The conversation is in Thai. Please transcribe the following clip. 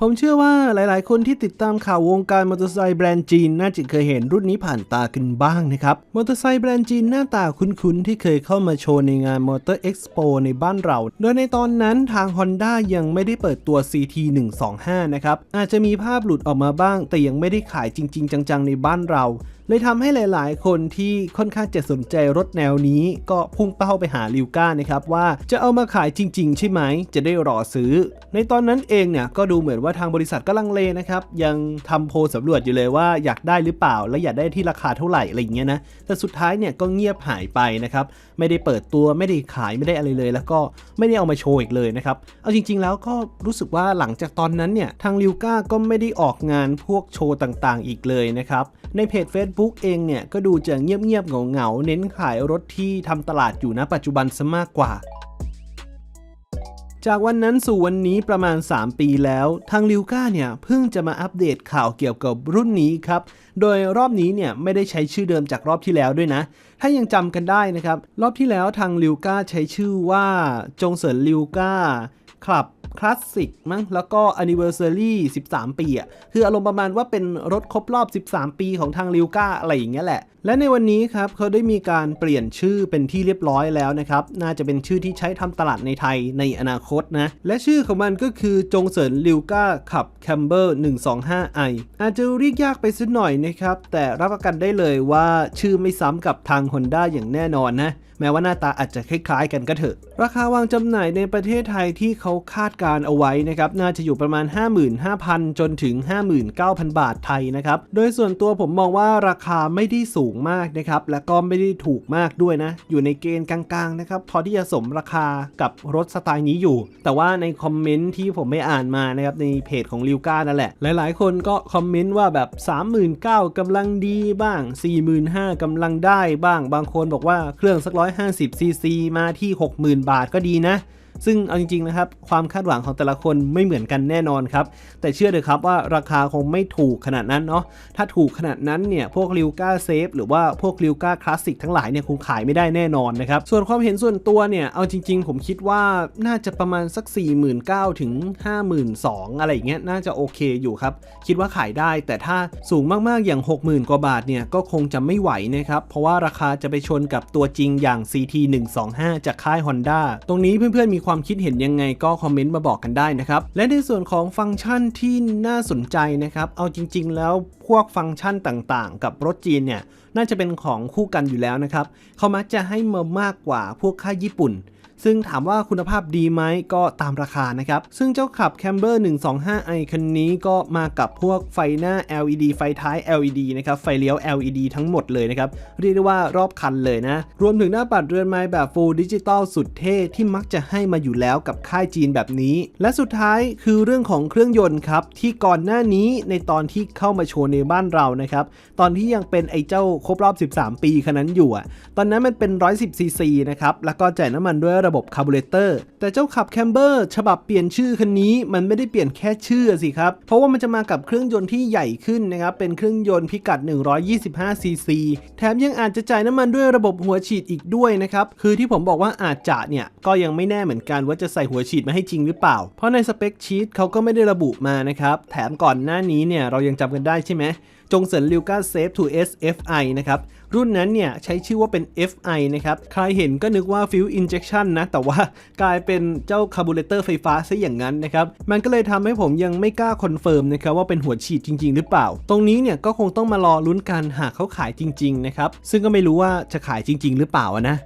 ผมเชื่อว่าหลายๆ คนที่ติดตามข่าววงการมอเตอร์ไซค์แบรนด์จีน น่าจะเคยเห็นรุ่นนี้ผ่านตากันบ้างนะครับ มอเตอร์ไซค์แบรนด์จีนหน้าตาคุ้นๆ ที่เคยเข้ามาโชว์ในงานมอเตอร์เอ็กซ์โปในบ้านเรา โดยในตอนนั้นทาง Honda ยังไม่ได้เปิดตัว CT 125 นะครับ อาจจะมีภาพหลุดออกมาบ้าง แต่ยังไม่ได้ขายจริง ๆ จัง ๆ ในบ้านเรา เลยทำให้หลาย ๆ คนที่ค่อนข้างจะสนใจรถแนวนี้ ก็พุ่งเป้าไปหาลิวก้านะครับว่าจะเอามาขายจริง ๆ ใช่ไหม จะได้รอซื้อ ในตอนนั้นเองเนี่ยก็ดูเหมือนว่าทางบริษัทก็ลังเลนะครับ ยังทำโพลสำรวจอยู่เลยว่าอยากได้หรือเปล่า และอยากได้ที่ราคาเท่าไหร่อะไรอย่างเงี้ยนะ แต่สุดท้ายเนี่ยก็เงียบหายไปนะครับ ไม่ได้เปิดตัวไม่ได้ขายไม่ได้อะไรเลย แล้วก็ไม่ได้เอามาโชว์อีกเลยนะครับ เอาจริง ๆ แล้วก็รู้สึกว่าหลังจากตอนนั้นเนี่ยทางลิวก้าก็ไม่ได้ออกงานพวกโชว์ต่าง ๆ อีกเลยนะครับ ในเพจ Facebook เองเนี่ยก็ดูจะเงียบๆเหงาๆเน้นขายรถที่ทำตลาดอยู่ณปัจจุบันซะมากกว่าจากวันนั้นสู่วันนี้ประมาณ 3 ปีแล้ว ทางลิวก้าเนี่ยเพิ่งจะมาอัปเดตข่าวเกี่ยวกับรุ่นนี้ครับ โดยรอบนี้เนี่ยไม่ได้ใช้ชื่อเดิมจากรอบที่แล้วด้วยนะ ถ้ายังจำกันได้นะครับ รอบที่แล้วทางลิวก้าใช้ชื่อว่าจงเสริญลิวก้าคลับ คลาสสิกมั้งแล้วก็ Anniversary 13 ปีอะคืออารมณ์ประมาณว่าเป็นรถครบรอบ 13 ปีของทางลิวก้าอะไรอย่างเงี้ยแหละ และในวันนี้ครับเขาได้มีการเปลี่ยนชื่อเป็นที่เรียบร้อยแล้วนะครับ น่าจะเป็นชื่อที่ใช้ทำตลาดในไทยในอนาคตนะ และชื่อของมันก็คือจงเสริญลิวก้าขับแคมเบอร์ 125i อาจจะเรียกยากไปสักหน่อยนะครับแต่รับประกันได้เลยว่าชื่อไม่ซ้ำกับทาง Honda อย่างแน่นอนนะแม้ว่าหน้าตาอาจจะคล้ายๆ กันก็เถอะ ราคาวางจำหน่ายในประเทศไทยที่เขาคาดการเอาไว้นะครับน่าจะอยู่ประมาณ 55,000 จนถึง 59,000 บาทไทยนะครับโดยส่วนตัวผมมองว่าราคาไม่ได้สูงมากนะครับและก็ไม่ได้ถูกมากด้วยนะ อยู่ในเกณฑ์กลางๆนะครับพอที่จะสมราคากับรถสไตล์นี้อยู่ แต่ว่าในคอมเมนต์ที่ผมไม่อ่านมานะครับในเพจของลิวก้านั่นแหละ หลายๆ คนก็คอมเมนต์ว่าแบบ 39,000กำลังดีบ้าง 45,000กำลังได้บ้างบางคนบอกว่าเครื่องสัก150ซีซีมาที่ 60,000 บาทก็ดีนะ ซึ่งเอาจริงๆนะครับความคาดหวังของแต่ละคนไม่เหมือนกันแน่นอนครับแต่เชื่อเถอะครับว่าราคาคงไม่ถูกขนาดนั้นเนาะถ้าถูกขนาดนั้นเนี่ยพวกลิวก้าเซฟหรือว่าพวกลิวก้าคลาสสิกทั้งหลายเนี่ยคงขายไม่ได้แน่นอนนะครับส่วนความเห็นส่วนตัวเนี่ยเอาจริง ๆ ผมคิดว่าน่าจะประมาณสัก 49,000ถึง52,000อะไรอย่างเงี้ยน่าจะโอเคอยู่ครับคิดว่าขายได้ แต่ถ้าสูงมากๆอย่าง 60,000 กว่าบาทเนี่ยก็คงจะไม่ไหวนะครับเพราะว่าราคาจะไปชนกับตัวจริงอย่าง CT 125 จากค่าย Honda ตรงนี้เพื่อนๆมีความคิดเห็นยังไงก็คอมเมนต์มาบอกกันได้นะครับ และในส่วนของฟังก์ชันที่น่าสนใจนะครับ เอาจริง ๆ แล้วพวกฟังก์ชันต่างๆ กับรถจีนเนี่ยน่าจะเป็นของคู่กันอยู่แล้วนะครับเขามักจะให้มามากกว่าพวกค่ายญี่ปุ่น ซึ่งถามว่าคุณภาพดีไหมก็ตามราคานะครับ ซึ่งเจ้าขับ Camber 125i คันนี้ก็มากับพวกไฟหน้า LED ไฟท้าย LED นะครับไฟเลี้ยว LED ทั้งหมดเลยนะครับ เรียกได้ว่ารอบคันเลยนะ รวมถึงหน้าปัดเรือนไม้แบบ Full Digital สุดเท่ที่มักจะให้มาอยู่แล้วกับค่ายจีนแบบนี้ และสุดท้ายคือเรื่องของเครื่องยนต์ครับ ที่ก่อนหน้านี้ในตอนที่เข้ามาโชว์ในบ้านเรานะครับ ตอนที่ยังเป็นไอ้เจ้าครบรอบ 13 ปีคันนั้นอยู่อะตอนนั้นมันเป็น 110ซีซีนะครับแล้วก็จ่ายน้ำมันด้วยระบบคาร์บูเรเตอร์แต่เจ้าขับแคมเบอร์ฉบับเปลี่ยนชื่อคันนี้มันไม่ได้เปลี่ยนแค่ชื่อสิครับ เพราะว่ามันจะมากับเครื่องยนต์ที่ใหญ่ขึ้นนะครับ เป็นเครื่องยนต์พิกัด 125 ซีซี แถมยังอาจจะจ่ายน้ำมันด้วยระบบหัวฉีดอีกด้วยนะครับ คือที่ผมบอกว่าอาจจะเนี่ย ก็ยังไม่แน่เหมือนกันว่าจะใส่หัวฉีดมาให้จริงหรือเปล่า เพราะในสเปคชีตเขาก็ไม่ได้ระบุมานะครับ แถมก่อนหน้านี้เนี่ยเรายังจำกันได้ใช่ไหม จงเสริญลิวก้าเซฟ 2S FI นะครับ รุ่นนั้นเนี่ยใช้ชื่อว่าเป็น FI นะครับ ใครเห็นก็นึกว่า Fuel Injection นะ แต่ว่ากลายเป็นเจ้าคาร์บูเรเตอร์ไฟฟ้าซะอย่างนั้นนะครับ มันก็เลยทำให้ผมยังไม่กล้าคอนเฟิร์มนะครับว่าเป็นหัวฉีดจริง ๆ หรือเปล่า ตรงนี้เนี่ยก็คงต้องมารอลุ้นกันหากเขาขายจริง ๆ นะครับ ซึ่งก็ไม่รู้ว่าจะขายจริง ๆ หรือเปล่านะ